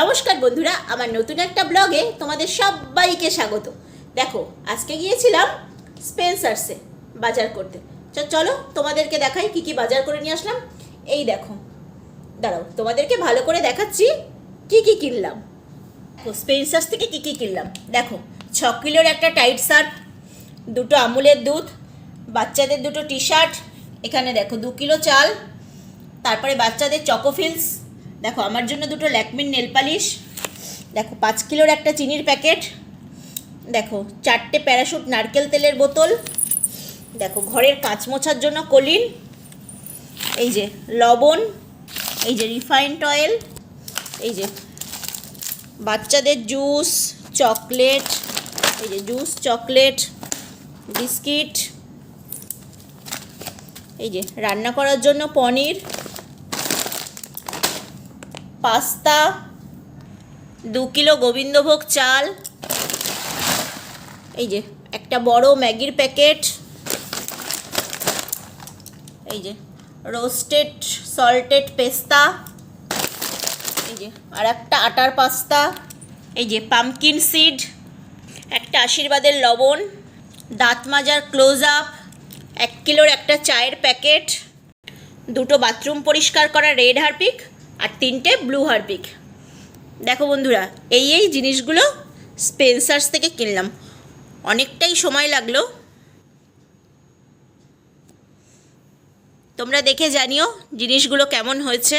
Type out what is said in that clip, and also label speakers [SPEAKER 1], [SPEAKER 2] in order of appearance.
[SPEAKER 1] নমস্কার বন্ধুরা, আমার নতুন একটা ব্লগে তোমাদের সবাইকে স্বাগত। দেখো, আজকে গিয়েছিলাম স্পেন্সার্সে বাজার করতে। চলো তোমাদেরকে দেখাই কি কি বাজার করে নিয়ে আসলাম। এই দেখো, দাঁড়াও, তোমাদেরকে ভালো করে দেখাচ্ছি কি কি কিনলাম। স্পেন্সার্স থেকে কি কি কিনলাম। দেখো, ছ কিলোর একটা টাইট শার্ট দুটো আমুলের দুধ, বাচ্চাদের দুটো টি শার্ট এখানে দেখো, দু কিলো চাল, তারপরে বাচ্চাদের চকোফিলস দেখো, আমার জন্য দুটো ল্যাকমিন নেল পালিশ। দেখো, পাঁচ কিলোর একটা চিনির প্যাকেট। দেখো, চারটে প্যারাশুট নারকেল তেলের বোতল। দেখো, ঘরের কাঁচ মোছার জন্য কলিন। এই যে, লবণ। এই যে, রিফাইন্ড অয়েল। এই যে, বাচ্চাদের জুস, চকলেট। এই যে, জুস, চকলেট, বিস্কিট। এই যে, রান্না করার জন্য পনির। পাস্তা, দু কিলো গোবিন্দভোগ চাল, এই যে একটা বড় ম্যাগির প্যাকেট, এই যে রোস্টেড সল্টেড পেস্তা, এই যে আর একটা আটার পাস্তা, এই যে পামকিন সিড, একটা আশীর্বাদের লবণ, দাঁত মাজার ক্লোজ আপ, এক কিলোর একটা চায়ের প্যাকেট, দুটো বাথরুম পরিষ্কার করা রেড হারপিক আর তিনটে ব্লু হারপিক। দেখো বন্ধুরা, এই এই জিনিসগুলো স্পেন্সার্স থেকে কিনলাম। অনেকটাই সময় লাগল। তোমরা দেখে জানিও জিনিসগুলো কেমন হয়েছে।